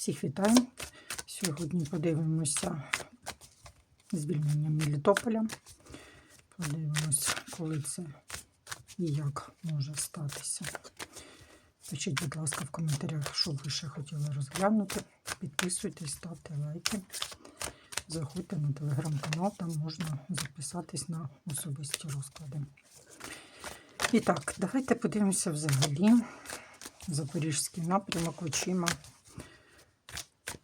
Всіх вітаю. Сьогодні подивимося звільнення Мелітополя. Подивимося, коли це і як може статися. Пишіть, будь ласка, в коментарях, що ви ще хотіли розглянути. Підписуйтесь, ставте лайки. Заходьте на телеграм-канал, там можна записатись на особисті розклади. І так, давайте подивимося взагалі Запорізький напрямок очима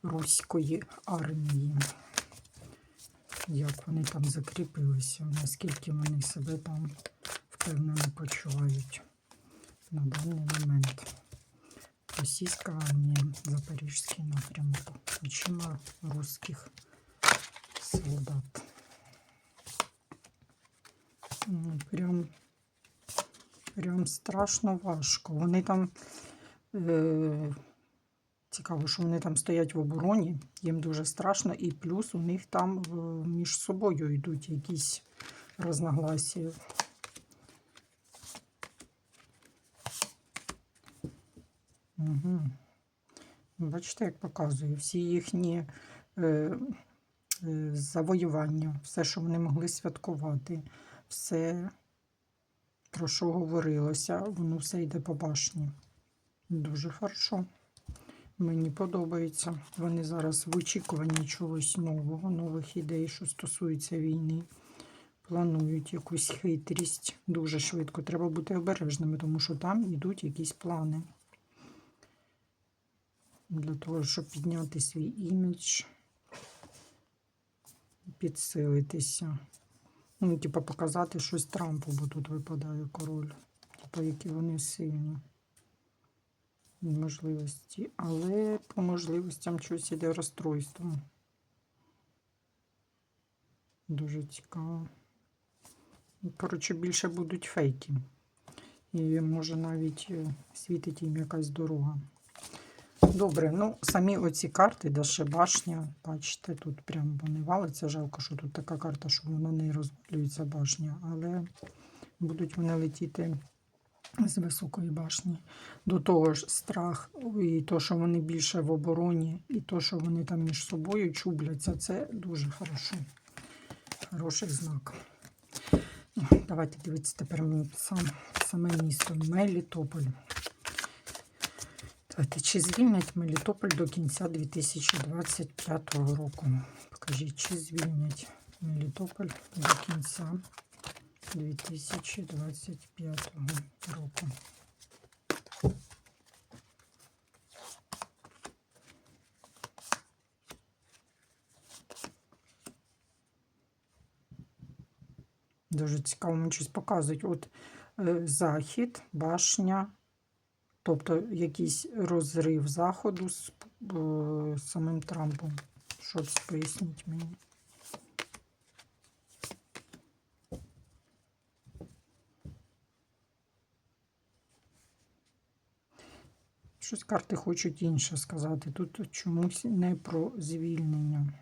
Руської армії. Як вони там закріпилися, наскільки вони себе там впевнено почувають на даний момент. Російська армія, Запорізький напрямок, очима русських солдат. Ну, Прям, прям страшно важко. Вони там е, цікаво, що вони там стоять в обороні, їм дуже страшно, і плюс у них там е, між собою йдуть якісь розногласія. Угу. Бачите, як показує, всі їхні е, е, завоювання, все, що вони могли святкувати, все, про що говорилося, воно все йде по башні. Дуже хорошо. Мені подобається. Вони зараз в очікуванні чогось нового, нових ідей, що стосується війни. Планують якусь хитрість дуже швидко. Треба бути обережними, тому що там йдуть якісь плани. Для того, щоб підняти свій імідж, підсилитися. Ну, типа, показати щось Трампу, бо тут випадає король. Типа, які вони сильні можливості, але по можливостям щось іде розстройство. Дуже цікаво. Коротше, більше будуть фейки. І може навіть е, світить їм якась дорога. Добре, ну самі оці карти, де ще башня, бачите, тут прям вони валиться. Жалко, що тут така карта, що вона не розвалюється башня, але будуть вони летіти з високої башні. До того ж, страх, і то, що вони більше в обороні, і то, що вони там між собою чубляться, це дуже хорошо. Хороший знак. Ну, Давайте дивитися тепер мені сам, саме місто Мелітополь. Давайте, чи звільнять Мелітополь до кінця 2025 року? Покажіть, чи звільнять Мелітополь до кінця 2025 року. Дуже цікаво, мені щось показують. От е, захід, башня, тобто якийсь розрив заходу з е, самим Трампом. Щось поясніть мені. Щось карти хочуть інше сказати. Тут чомусь не про звільнення.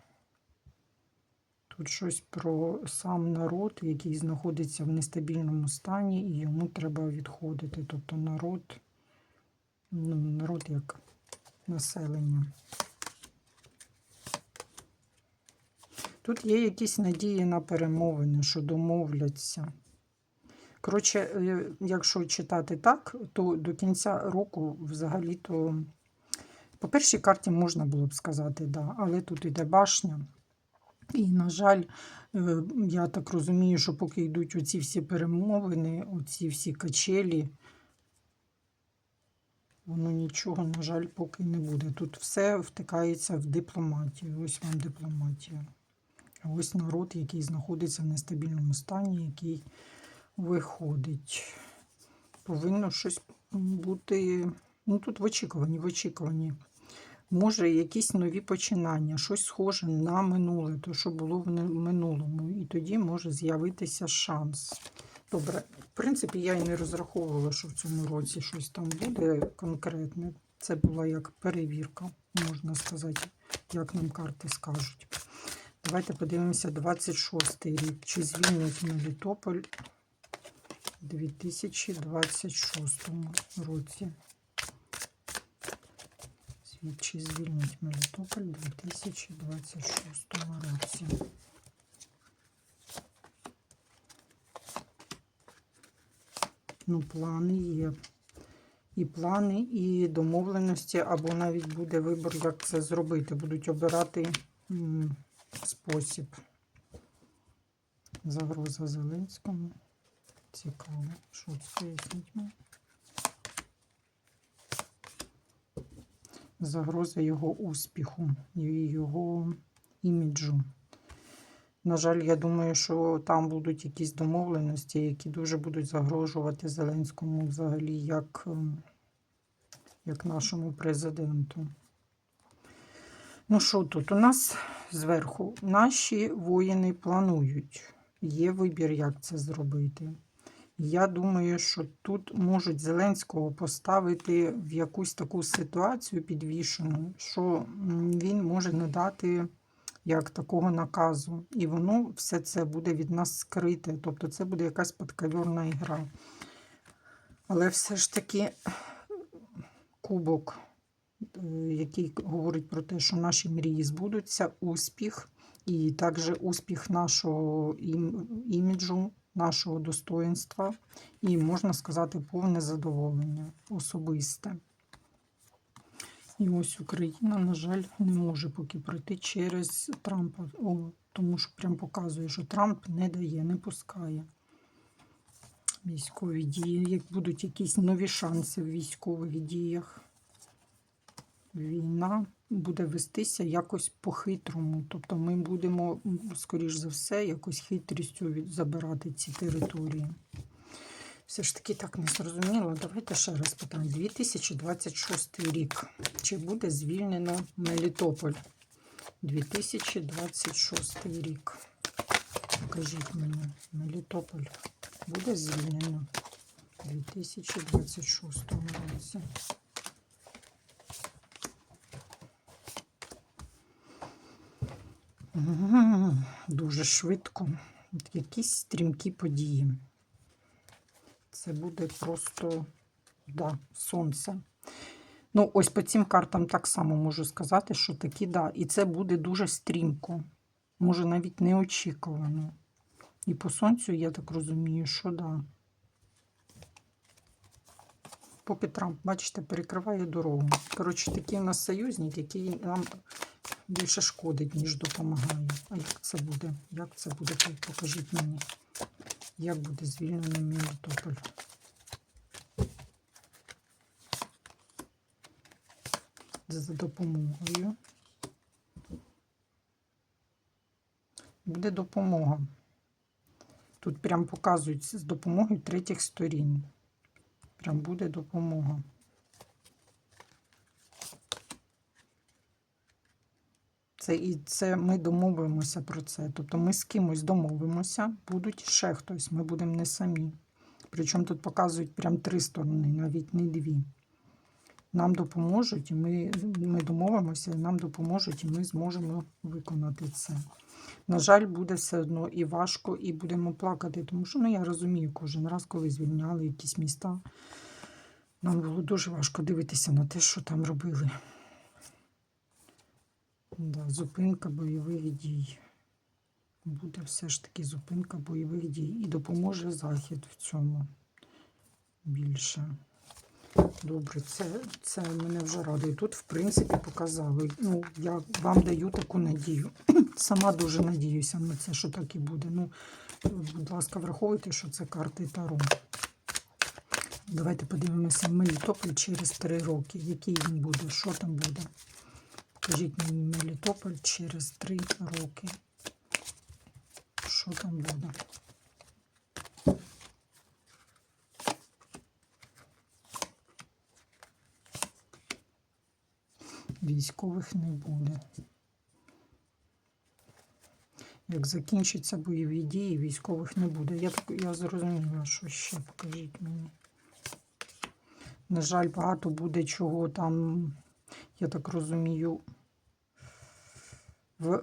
Тут щось про сам народ, який знаходиться в нестабільному стані, і йому треба відходити. Тобто народ, ну, народ як населення. Тут є якісь надії на перемовини, що домовляться. Коротше, е, якщо читати так, то до кінця року взагалі-то по першій карті можна було б сказати, да, але тут іде башня. І, на жаль, е, я так розумію, що поки йдуть оці всі перемовини, оці всі качелі, воно нічого, на жаль, поки не буде. Тут все втикається в дипломатію. Ось вам дипломатія. Ось народ, який знаходиться в нестабільному стані, який виходить. Повинно щось бути. Ну, тут в очікуванні, в очікуванні. Може, якісь нові починання, щось схоже на минуле, то, що було в минулому. І тоді може з'явитися шанс. Добре, в принципі, я і не розраховувала, що в цьому році щось там буде конкретне. Це була як перевірка, можна сказати, як нам карти скажуть. Давайте подивимося 26 рік. Чи звільнять Мелітополь 2026 році? Чи звільнить Мелітополь у 2026 році? Ну, плани є. І плани, і домовленості, або навіть буде вибір, як це зробити. Будуть обирати спосіб. Загроза Зеленському. Цікаво. Що це поясніть мені? Загроза його успіху і його іміджу. На жаль, я думаю, що там будуть якісь домовленості, які дуже будуть загрожувати Зеленському взагалі як, ем, як нашому президенту. Ну що тут? У нас зверху наші воїни планують. Є вибір, як це зробити. Я думаю, що тут можуть Зеленського поставити в якусь таку ситуацію підвішену, що він може не дати як такого наказу. І воно все це буде від нас скрите. Тобто це буде якась подковірна ігра. Але все ж таки кубок, е, який говорить про те, що наші мрії збудуться, успіх, і також успіх нашого іміджу, нашого достоїнства, і можна сказати, повне задоволення особисте. І ось Україна, на жаль, не може поки пройти через Трампа, О, тому що прям показує, що Трамп не дає, не пускає військові дії. Як будуть якісь нові шанси в військових діях, війна буде вестися якось по-хитрому. Тобто ми будемо, скоріш за все, якось хитрістю забирати ці території. Все ж таки так не зрозуміло. Давайте ще раз питання. 2026 рік. Чи буде звільнено Мелітополь? 2026 рік. Покажіть мені, Мелітополь буде звільнено у 2026 році. Дуже швидко. От Якісь стрімкі події. Це буде просто да, сонце. Ну, ось по цим картам так само можу сказати, що такі, да. І це буде дуже стрімко. Може, навіть неочікувано. І по сонцю, я так розумію, що да. Поки Трамп, бачите, перекриває дорогу. Коротше, такий у нас союзник, який нам більше шкодить, ніж допомагає. А як це буде? Як це буде? Покажіть мені. Як буде звільнений Мелітополь? За допомогою. Буде допомога. Тут прям показують з допомогою третіх сторін. Прям буде допомога. Це і це ми домовимося про це. Тобто ми з кимось домовимося, будуть ще хтось, ми будемо не самі. Причому тут показують прям три сторони, навіть не дві. Нам допоможуть, і ми, ми домовимося, і нам допоможуть, і ми зможемо виконати це. На жаль, буде все одно і важко, і будемо плакати, тому що ну, я розумію, кожен раз, коли звільняли якісь міста, нам було дуже важко дивитися на те, що там робили. Да, зупинка бойових дій. Буде все ж таки зупинка бойових дій. І допоможе Захід в цьому більше. Добре, це, це мене вже радує. Тут, в принципі, показали. Ну, я вам даю таку надію. Сама дуже надіюся на це, що так і буде. Ну, будь ласка, враховуйте, що це карти Таро. Давайте подивимося Мелітополь через три роки. Який він буде? Що там буде? Покажіть мені Мелітополь через три роки. Що там буде? Військових не буде. Як закінчаться бойові дії, військових не буде. Я, я зрозуміла, що ще покажіть мені. На жаль, багато буде чого там, я так розумію,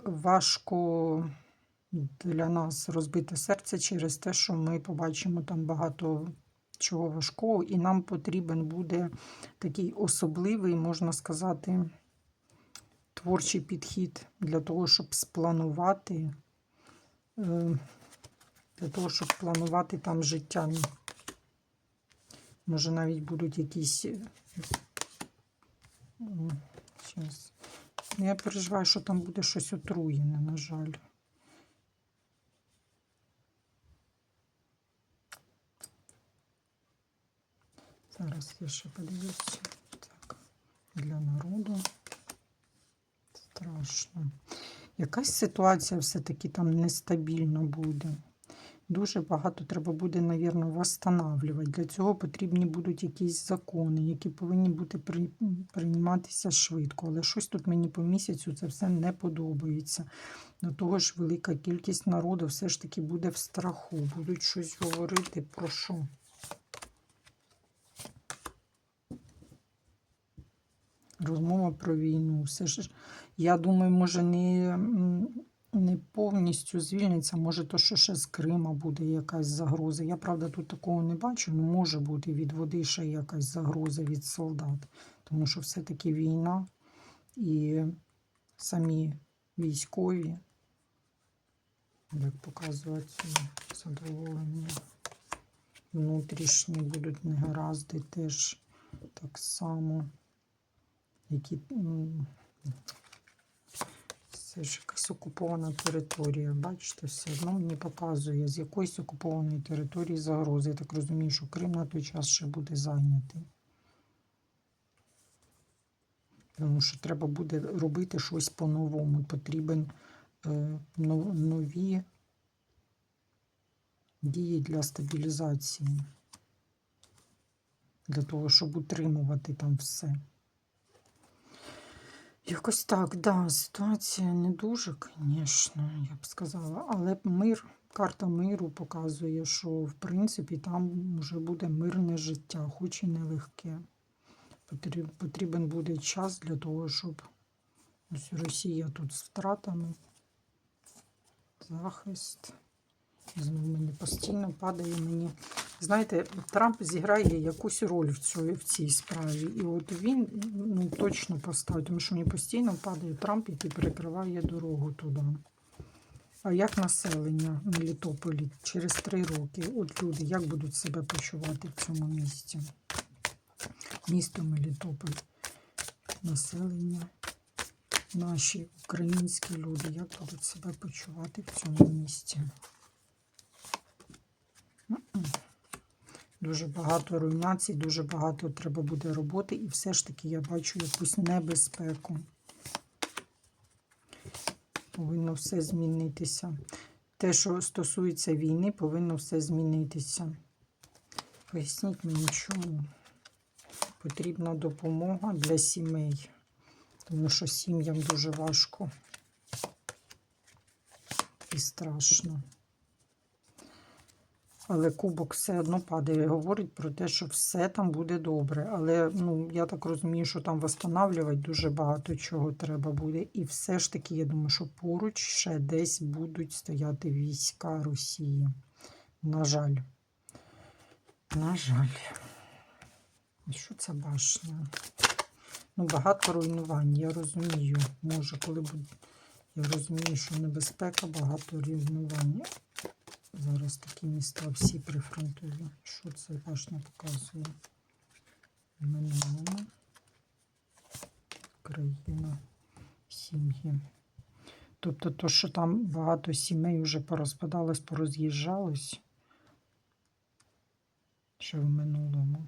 важко для нас розбите серце через те, що ми побачимо там багато чого важкого, і нам потрібен буде такий особливий, можна сказати, творчий підхід для того, щоб спланувати, е, для того, щоб планувати там життя. Може, навіть будуть якісь. Ну, Я переживаю, що там буде щось отруєне, на жаль. Зараз я ще подивлюся. Так, для народу. Страшно. Якась ситуація все-таки там нестабільна буде. Дуже багато треба буде, навірно, восстанавлювати. Для цього потрібні будуть якісь закони, які повинні бути при... прийматися швидко. Але щось тут мені по місяцю це все не подобається. До того ж, велика кількість народу все ж таки буде в страху. Будуть щось говорити про що. Розмова про війну. Все ж, я думаю, може, не, не повністю звільниться, може, то, що ще з Крима буде якась загроза. Я, правда, тут такого не бачу, але може бути від води ще якась загроза від солдат. Тому що все-таки війна і самі військові, як показують задоволення, внутрішні будуть негаразди теж так само які це ж якась окупована територія. Бачите, все одно мені показує, з якоїсь окупованої території загрози. Я так розумію, що Крим на той час ще буде зайнятий. Тому що треба буде робити щось по-новому. Потрібен е, но- нові дії для стабілізації. Для того, щоб утримувати там все. Якось так, да, ситуація не дуже, звісно, я б сказала. Але мир, карта миру показує, що в принципі там вже буде мирне життя, хоч і нелегке. Потрібен буде час для того, щоб ось Росія тут з втратами, захист. Знову мені постійно падає мені. Знаєте, Трамп зіграє якусь роль в, цій, в цій справі. І от він ну, точно поставить, тому що мені постійно падає Трамп, який перекриває дорогу туди. А як населення в Мелітополі через три роки? От люди як будуть себе почувати в цьому місті? Місто Мелітополь, населення, наші українські люди, як будуть себе почувати в цьому місті? Дуже багато руйнацій, дуже багато треба буде роботи, і все ж таки я бачу якусь небезпеку. Повинно все змінитися. Те, що стосується війни, повинно все змінитися. Поясніть мені, чому потрібна допомога для сімей, тому що сім'ям дуже важко і страшно. Але кубок все одно падає. Говорить про те, що все там буде добре. Але ну, я так розумію, що там восстанавлювати дуже багато чого треба буде. І все ж таки, я думаю, що поруч ще десь будуть стояти війська Росії. На жаль. На жаль. І що це башня? Ну, багато руйнувань, я розумію. Може, коли буде. Я розумію, що небезпека, багато руйнувань. Зараз такі міста всі прифронтові. Що це башня показує? Минулому. Країна, сім'ї. Тобто, то, що там багато сімей вже порозпадалось, пороз'їжджалось. Ще в минулому.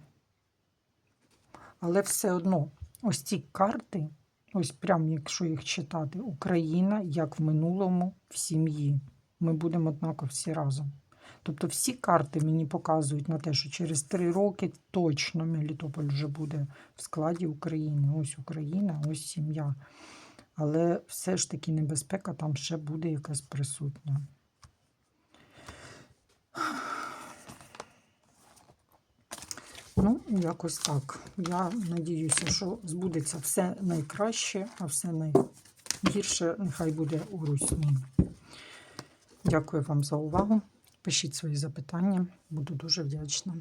Але все одно, ось ці карти, ось прям якщо їх читати, Україна, як в минулому, в сім'ї ми будемо однаково всі разом. Тобто всі карти мені показують на те, що через три роки точно Мелітополь вже буде в складі України. Ось Україна, ось сім'я. Але все ж таки небезпека там ще буде якась присутня. Ну, якось так. Я надіюся, що збудеться все найкраще, а все найгірше нехай буде у русні. Дякую вам за увагу. Пишіть свої запитання, буду дуже вдячна.